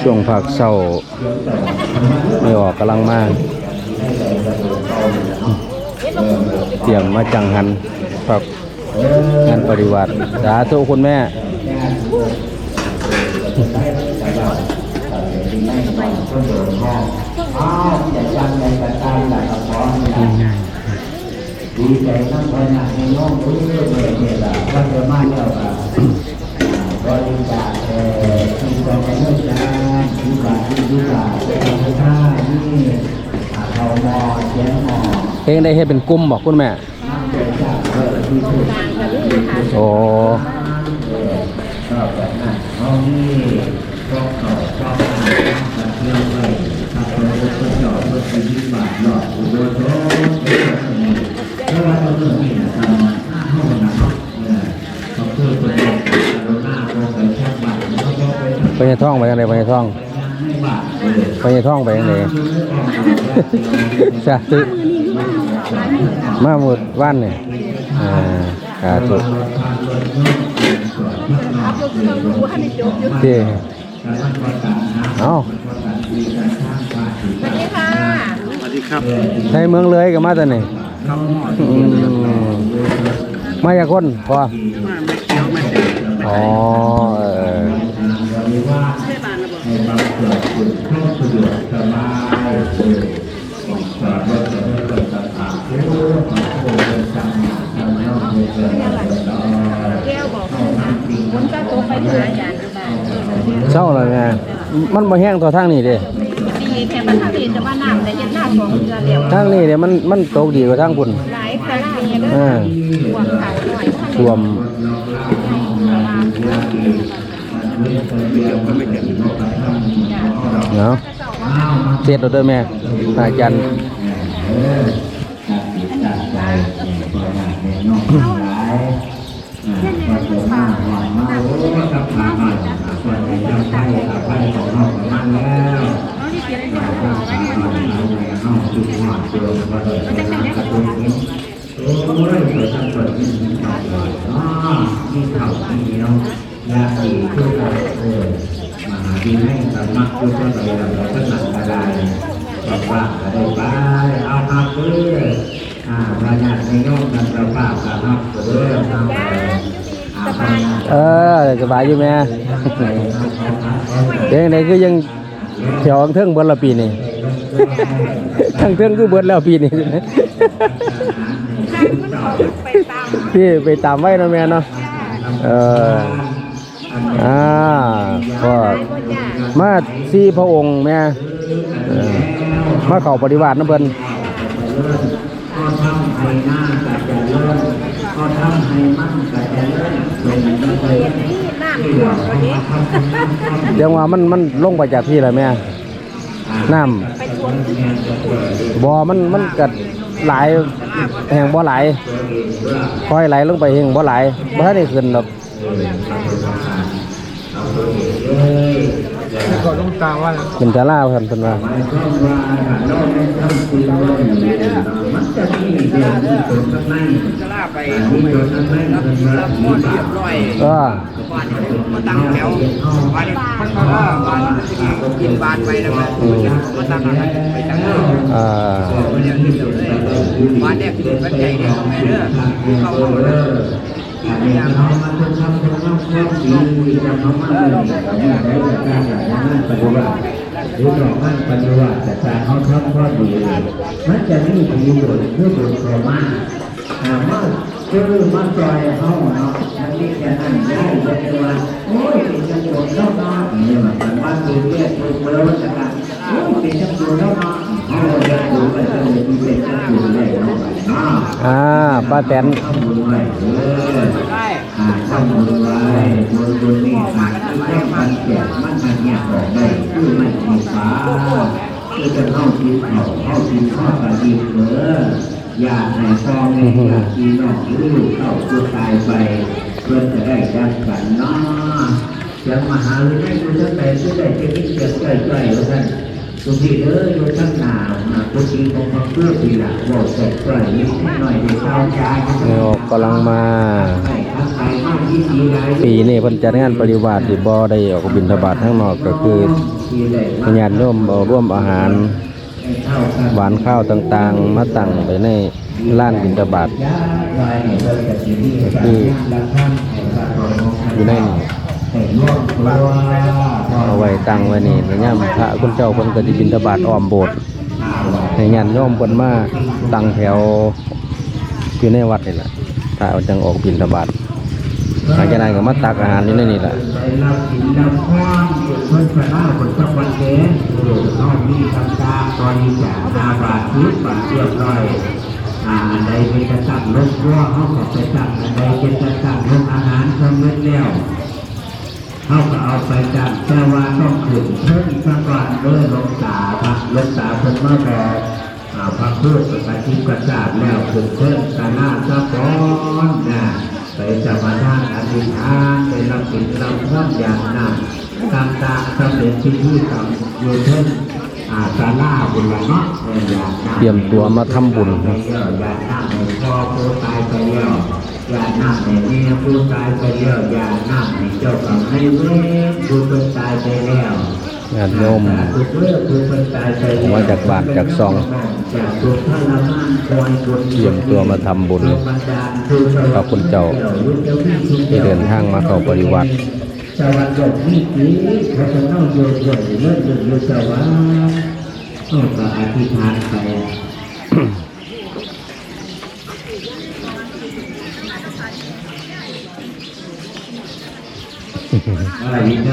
ช่วงภาคเศร้าไม่ออกกำลังมาก เตรียมมาจังหันฝากงานปฏิวัติสาธุคุณแม่ดีใจนั่งภายในในน้องรู้เรื่องเลยเนี่ยแหละว่าจะมาเจ้าค่ะบริจาคเอ่อที่ เองได้เฮ็ดเป็นกลุ่มบอกคุณแม่ นั่งบริจาคเพื่อที่สุด โอ้ ก็แบบนั้นห้องนี้ก็เขาชอบมาเที่ยวไปทำตัวรถก็จอดรถที่ที่บาทหลอดอุโบสถเพราะว่าเราเรื่องนี้นะทำห้าห้องนะครับเนี่ยเขาเพื่อเป็นโรน่าโปรไปแค่บาทแล้วก็ไปทำ ไปให้ท่องไปยังไงไปให้ท่อง ให้บาทเลย ไปให้ท่องไปยังไง สาธุ มาหมดว่านเนี่ยอ่าสาธุที่เอาสวัสดีครับในเมืองเลยกับมาแต่นี่อืมมาจากคนพอมาไม่เขียวไม่เด็ดอ๋อเออ เศร้าเลยแม่มันมาแห้งต่อทางนี้เด้ดีแค่บรรทัดเรียนจะว่าน้ำแต่เย็นหน้าสองเดือนแล้วทางนี้เด้มันมันตกดีกว่าทางพุ่นหลายตลาดเนี่ย เด้เอออห่วงเขาหน่อยท่วมก็ไม่เก็บเนาะเสร็จแล้วเด้อแม่อาจารย์โอ้ยเกิดทั้งเกิดที่มีข่าวเลยอ๋อมีข่าวเดียวยาสีทุกคนเออมหาดีให้สำนักพุทธไปแล้วก็หนักกระไดบอกว่าก็ได้ไปเอาครับเพื่ออ่าวันนี้ในโยมกันเราป้ากันครับเพื่อทำอ่าไป เออสบายอยู่แม่เดี๋ยังไงคือยังแถวเทิงเบิดละปีนี่ทั้งเทิงคือเบิดแล้วปีนี้ไปตามพี่ไปตามไว้เนาะแม่เนาะเอออ่าก็มาสี่พระองค์แม่เออมาเข้าปฏิบัตินะเพิ่น ก็ทำให้หน้ากัดจะเลิศก็ทำให้มั่นกัดจะเลิศเป็นไปเรียนที่น้ำท่วมวันนี้เดี๋ยวว่ามันมันลงไปจากพี่แล้วแม่น้ำบ่อมันมันก็หลายแห่งบ่อหลายค่อยไหลลงไปแห่งบ่อหลายบ่ทันได้ขึ้นดอก ก็ต้องตามว่าขึ้นศาลาเพิ่นเพิ่นว่ามันจะมีเดียวที่ตรงข้างในจะลาไปที่ตรงข้างในมันเป็นรับมอดเรียบร้อยเออบ้านมาตั้งแถวบ้านนี้เออบ้านกินบ้านไปแล้วแบบมาตั้งอะไรไปตั้งเออเอ่าเรียนที่เดียวเลยบ้านแรกคือบ้านใหญ่เนี่ยแม่เด้อเข้ามาเลยอีกอย่างเขา หรือดอกนั้นปฏิบัติแต่การเขาทำก็ดีมันจะมีประโยชน์เพื่อบุญเขามากถามว่าคือมาจอยเขาเนาะมันมีแค่นั้นได้แต่ว่าโอ้ยเป็นจังหวะเท่านั้นนี่ยมันว่าตัวเรียกตัวเบอร์วัตการโอ้ยเป็นจังหวะเท่านั้นเขาจะดูไปเลยเป็นจังหวะได้เนาะอ่าป้าแตน ทำบุญไว้เออได้หาบุญไว้บุญบุญนี่หาดที่แค่มันแก่มันหันเนี่ยบอกได้คือไม่มีฟ้าคือจะเข้าที่เขาเข้าที่ข้อกระดิ่งเอออย่าให้ฟองในอยากที่นอกลูกเข้าตัวตายไปเพื่อจะได้ดังกันเนาะเสียงมหาวิทยาลัยคุณจะไปที่ได้จะคิดเกิดใกล้ๆแล้วท่าน ทุกทีเด้ออยู่ตั้งนานนะทุกทีของพระเพื่อปีละบอกเสร็จก็ยิ้มหน่อยในเช้าใจเออกำลังมาใส่ข้างในมากที่ดีไรปีนี้พิ่นจัดงานปริวาสที่บ่ได้ออกบิณฑบาตข้างนอกก็คือญาติโยมร่วมอาหาร หวานข้าวต่างๆ มาตั้งไปในร้านบิณฑบาตคืออยู่ในนี่ เอาไว้ตั้งไว้นี่แล้วย่ำพระคุณเจ้าเพิ่นก็สิบิณฑบาตอ้อมโบสถ์ให้ญาติโยมเพิ่นมาตั้งแถวอยู่ในวัดนี่แหละถ้าเอาจังออกบิณฑบาตหลังจากนั้นก็มาตักอาหารอยู่ในนี่แหละไปรับกินรับคว้านเพิ่นพระนาบกวนเด้เออเอามีต่างๆตอนนี้จะอาบาททิพย์บาทเรียบร้อยอันใดเป็นกระตังลบว่าเขาก็ไปตั้งอันใดเป็นกระตังลงอาหารสำเร็จแล้ว เขาก็เอาไปจัดแต่ว่าต้องขึ้นเพิ่มสักวันด้วยลงตาพระลงตาเพิ่นมาบอกอ่าพระพูดประทิกระจาดแล้วขึ้นเพิ่มกาหน้าสะก้อนนะไปจับมาทานอธิษฐานไปรับกินรับพร้อมอย่างนั้นต่างๆสำเร็จที่ที่ทำอยู่เพิ่ม อ่าศาลาบุญละเนาะอออย่างนั้นเตรียมตัวมาทำบุญไปเที่ยวอย่านั่งในพ่อผู้ตายไปเที่ยวอย่านั่งในเมียผู้ตายไปเที่ยวอย่านั่งในเจ้าของในเวรผู้เป็นตายไปแล้วญาติโยมผู้เลือกผู้เป็นตายไปแล้วมาจากบาทจากซองจากทุกท่านละมั่นคอยบุญเตรียมตัวมาทำบุญขอบคุณเจ้าที่เดินทางมาเข้าปริวัติ สวัสดีที่ดีเขาจะต้องโยนโยนเลื่อนโยนโยนสวัสดีต้องก็อธิษฐานไป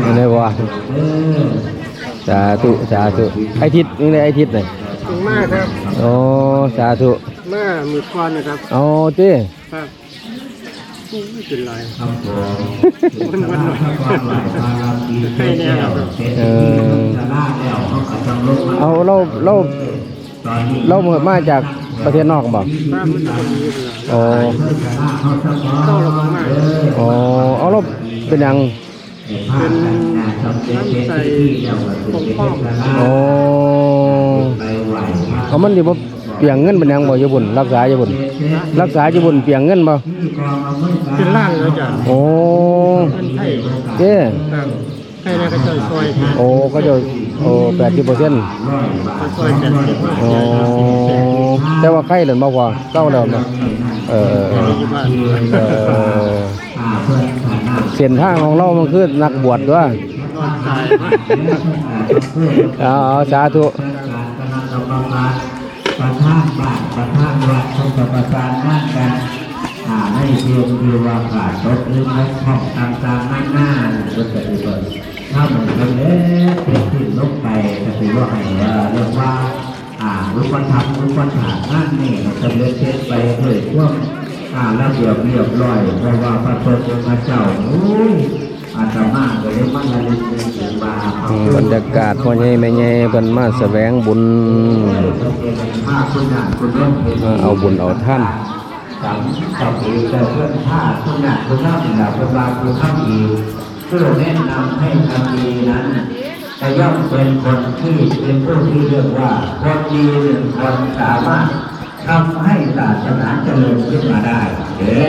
ไม่ได้ว่าสาธุสาธุไอทิศนี่ไงไอทิศเลยถึงมากครับ โอ้สาธุเมื่อมือควันนะครับเอาเจ้ครับ ไม่เป็นไรครับผมให้แน่ครับเออเอาเราเราเรามาจากประเทศนอกบ่บ้านมันจะมีเลยโอ้เข้าเรามากโอ้เอาเราเป็นหยังเป็นน้ำใสของพ่อโอ้เอามันดิบ่ เปลี่ยงเงินเป็นหยังบ่อยู่บุญรักษาอยู่บุญรักษาอยู่บุญเปลี่ยงเงินบ่เป็นร่างแล้วจ้ะโอ้เป็นไทยเจ้ครับให้แล้วก็จะซอยโอ้ก็จะโอ้แปดสิบเปอร์เซ็นต์ซอยแปดสิบโอ้แต่ว่าไข้เหลือมากกว่าเก้าแล้วเนาะเออเออเอออยู่บ้านเออเส้นทางของเรามันคือนักบวชด้วยนอนตายเอาเอาสาธุ ประธานบ้านประธานวัดต้องประสานงานกันให้เรียนรู้ว่าขาดตกหรือไม่ห้องต่างๆนั่นหน้าก็จะดีเลยถ้าเหมือนกันเอ๊ะเป็นขึ้นลงไปจะถือว่าให้เรียกว่าอ่ารูปธรรมรูปธรรมนั่นนี่เราจะเลือกเช็ดไปเลยพวกอ่าระเบียบเรียบร้อยเพราะว่าพระพุทธเจ้าโอ้ย บรรยากาศพ่อใหญ่แม่ใหญ่เพิ่นมาแสวงบุญมาคุณงานคุณร่วมเอาบุญเอาท่านกับกับเอกเพื่อนท่าคุณงานคุณร่วมเป็นแบบเวลาคุณข้ามอีกเพื่อแนะนำให้ทำดีนั้นจะย่อมเป็นคนที่เป็นผู้ที่เรียกว่าคนดีหนึ่งคนสามารถทำให้ศาสนาเจริญขึ้นมาได้เด้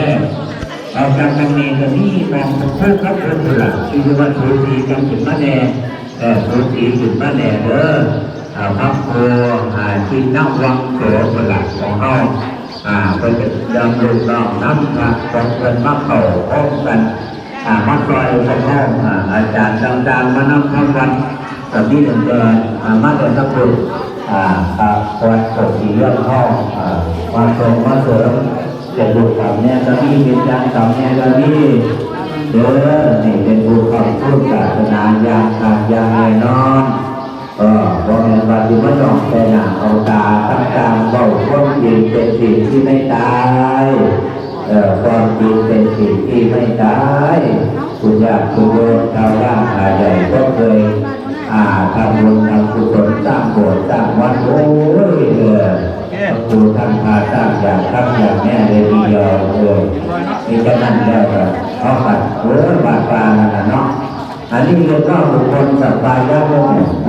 เอาการกันเองกันนี่แบ่งเป็นผู้ครับคนหลักที่เรียกว่าทูตีกันถึงมาแดงแต่ทูตีถึงมาแดงเด้อเอาพระโพหาที่นั่งวังโสเป็นหลักของเขาอ่าเป็นดำรงน้องน้ำพระของเป็นมะเขาพร้อมกันอ่ามาซอยของห้องอ่าอาจารย์ดังๆมานำทำวันตอนนี้หนึ่งเดือนอ่ามาเดือนสักคนอ่าอ่าวัดปกติเรื่องห้องอ่ามาส่งมาเสริม เจ็ดบุญกับเนี่ยตอนนี้เป็นการกับเนี่ยตอนนี้เด้อนี่เป็นบุญของผู้ศาสนาอย่างขาดอย่างแน่นอนเออเพราะในปฏิบัติต้องแต่หนาเอาตาตั้งตามเบาความจริงเป็นสิ่งที่ไม่ตายเออความจริงเป็นสิ่งที่ไม่ตายคุณยากคุณโยมชาวบ้านอาใหญ่ก็เคยอ่าทำบุญทำกุศลสร้างโบสถ์สร้างวัดโอ้ยเออ รูท่านพาสร้างอย่างทำอย่างแม่เลยทีเดียวเลยนี่ก็นั่นแล้วก็เอาปัดเออบาดปลานะเนาะอันนี้เรียกว่าบุคคลสัปปายยะบุ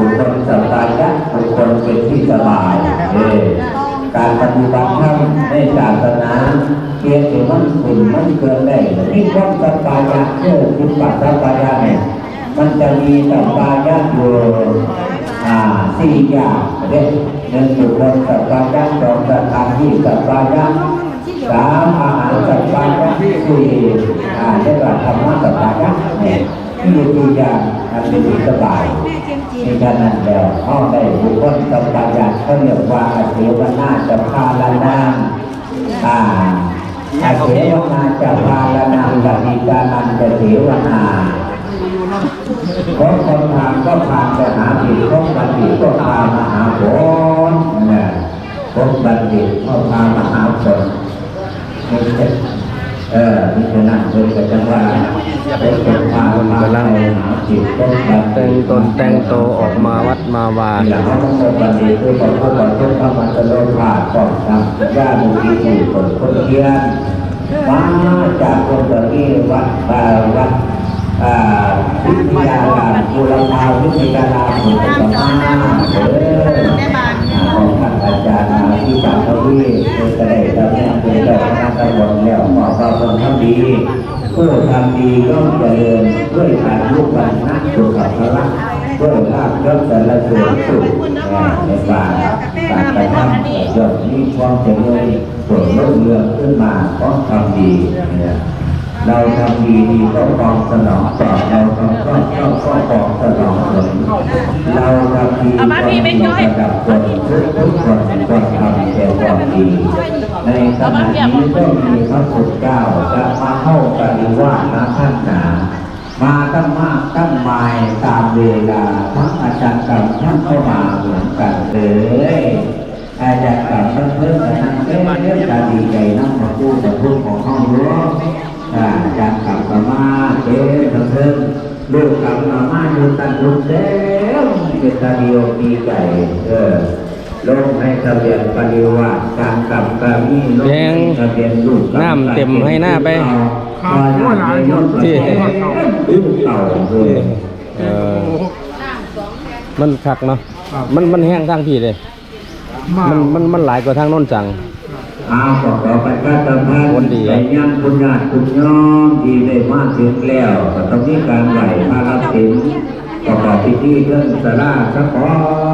คคลสัปปายยะบุคคลเป็นที่สบายเออการปฏิบัติธรรมในศาสนาเพียงแต่มันขุนมันเกินได้นี่ความสัปปายยะเออคุณปัสสัปปายยะเนี่ยมันจะมีสัปปายะอยู่ อ่าสี่อย่างเด็กหนึ่งบุคคลสัปปายะสองสถานที่สัปปายะสามอาหารสัปปายะสี่อ่าเรียกว่าธรรมะสัปปายะเนี่ยที่อยู่อย่างอันเป็นสบายในการนั้นแล้วเข้าได้บุคคลสัมปายะเขาเรียกว่าอาเสวนาจะพาลานางอ่าอาเสวนาจะพาลานางกติกานันจะเสวนา ของคนทางก็พานไปหาผิดของบัณฑิตก็พามาหาผลนะของบัณฑิตก็พามาหาผลไม่ใช่เออนี่คือนั่นเลยก็จะว่าเป็นคนพามาหาผิดของบัณฑิตแต่งตนแต่งโตออกมาวัดมาวาอย่างพระพุทธบัณฑิตคือบอกว่าบอกทุกธรรมะโลภะก่อนทำญาบุตรีผู้คนคนเทียนมาจากคนตะกี้วัดอ่าวัด วิทยาลามบุรพาวิทยาลามบุตรสมาเออของท่านอาจารย์นาที่บางทวีเป็นกระไดตำแหน่งเป็นเจ้าคณะตำบลแล้วขอพระคนทำดีผู้ทำดีก็เจริญด้วยการรูปวันนักสุขภาพด้วยลาภยศสรรเสริญสุขในการการกระทำยอดนี้ความเจริญผลรุ่งเรืองขึ้นมาเพราะทำดีเนี่ย เราทำดีดีก็ตอบสนองตอบเราทำก็ก็ก็ตอบสนองผลเราทำดีก็มีระดับคนทุกทุกคนก็ทำแต่ความดีในขณะนี้ก็มีพระพุทธเจ้าจะมาเข้าปริวาสนะท่านหนามาตั้งมากตั้งมายตามเวลาทั้งอาจารย์กับท่านเข้ามาเหมือนกันเลยอาจารย์กับท่านเพิ่มกันนั้นเรื่องเรื่องการดีใจน้ำมาพูดกับพูดของห้องรั้วอา จารย์กับกมาเอ๊ะท่านเพิ่มลูกกับมามาอยู่ตันทุกเต็มเป็นตาดีอกดีใจเออลงให้ทะเบียนปริวาสการกับกามีลงให้ทะเบียนลูกกับน้ำเต็มให้หน้าไปครับว่าหลายยศที่ที่เก่าเลยเออมันคักเนาะมันมันแห้งทางพี่เลยมันมันมันหลายกว่าทางโน้นจัง อาขอขอประชาสัมพันคนธ์ดีในย่างคุณญาติคุณน้องที่ได้มาถึงแล้วก็ต้องมีการไหวพระรับสินประกอบพิธีเครื่องสลาสะพอ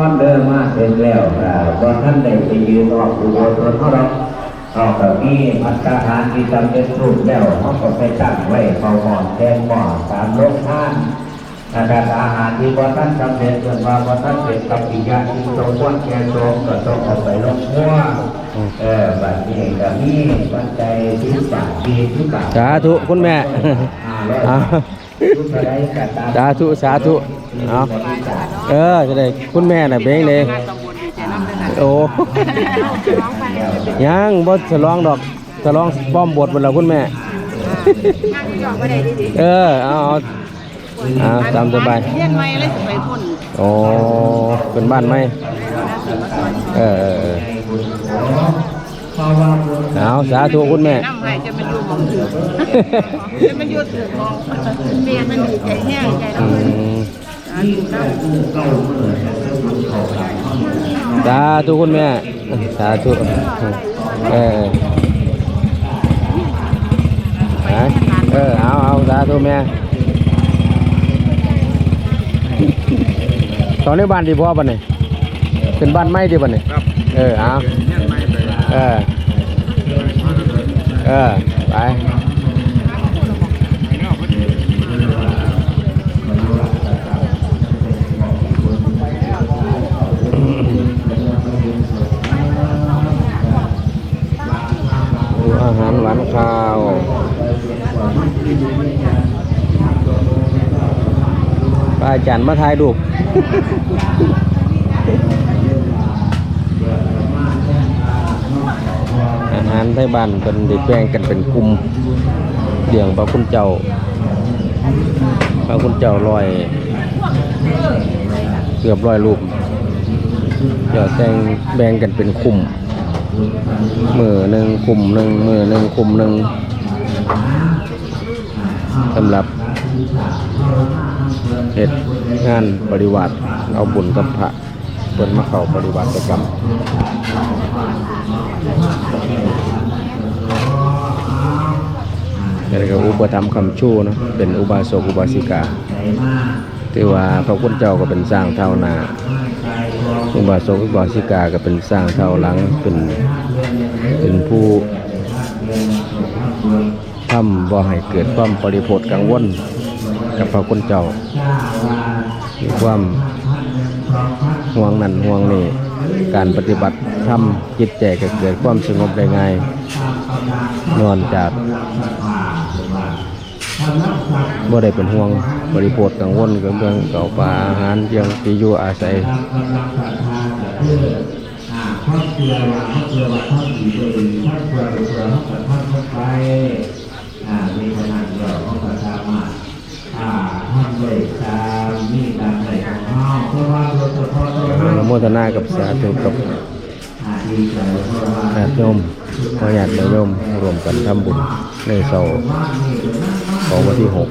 นเดินมาถึงแล้วแต่ว่าท่านได้ไปยืนออกอุโบสถเขาเราเอากับมีพัฒหารที่จำเป็นรูปแล้วเขาก็ไปตั้งไว้เขาหมอนแทงหมอนตามโลกท่านนะครับอาหารที่ว่าท่านจำเป็นส่วนว่าว่าท่านเป็นกับปิยาที่ตรงวันแก่ตรงก็ต้องเอาไปลงหัว เออบัดนี้ก็มีปัจจัยที่บาทดีที่บาทสาธุคุณแม่อ่าเอาทุกท่านได้กระตามสาธุสาธุเอาเออจะได้คุณแม่น่ะเป็นเลยโอ้ยังบ่ฉลองดอกฉลองป้อมบทเวลาคุณแม่เออเอาเอาเอาตามสบายเรียนไม่เลยสิไปพ่นโอ้เป็นบ้านไหมเออ เออเออเพราะว่าบุญเอาสาธุคุณแม่น้ำให้จะมันอยู่มองถือจะมันอยู่ถือมองเมียมันดีใจแห้งใจอืแล้วมสาธุน้เก้าเมื่อจะบุญเขาหลังห้องสาธุคุณแม่ สาธุเออฮะเออเอาเอาสาธุแม่ตอนนี้บ้านดีพ่อบ้านนี่เป็นบ้านไม้ดีบ้านนี่ เออเอาเออเออไปดูอาหารหวานข้าวป้าอาจารย์มาถ่ายรูป อาหารไทยบ้านเป็นได้แบ่งกันเป็นกลุ่มเลี้ยงพระคุณเจ้าพระคุณเจ้าลอยเกือบร้อยรูปเดี๋ยวแต่งแบ่งกันเป็นคุมมือหนึ่งคุมหนึ่งมือหนึ่งคุมหนึ่งสำหรับเฮ็ดงานปฏิวัติเอาบุญกับพระเพิ่นมาเข้าปฏิบัติกรรม แล้วก็อุปถัมคำชูเนะเป็นอุบาสกอุบาสิกาถือว่าพระคุณเจ้าก็เป็นสร้างเท่านาอุบาสกอุบาสิกาก็เป็นสร้างเท่าหลังเป็นเป็นผู้ทำบ่ให้เกิดความปริโภทกังวลกับพระคุณเจ้ามีความห่วงนั่นห่วงนี่การปฏิบัติทำจิตใจก็เกิดความสงบได้ง่ายนอนจาก บ่ได้เป็นห่วงบริโภคกังวลกับเรื่องเก่าปลาอาหารเรื่องที่อยู่อาศัยครอบครัวว่าครอบครัวว่าท่านดีตัวดีครอบครัวครอบครัวเขาก็ท่านเข้าไปอ่ามีขนาดเดียวเขาก็สามารถอ่าท่านได้ตามมีตามใจของเขาเพราะว่าโดยเฉพาะตัวอนุโมทนากับสาธุกับอ่าดีใจเพราะว่าญาติโยมขอญาติโยมรวมกันทำบุญในเสา ของวันที่หก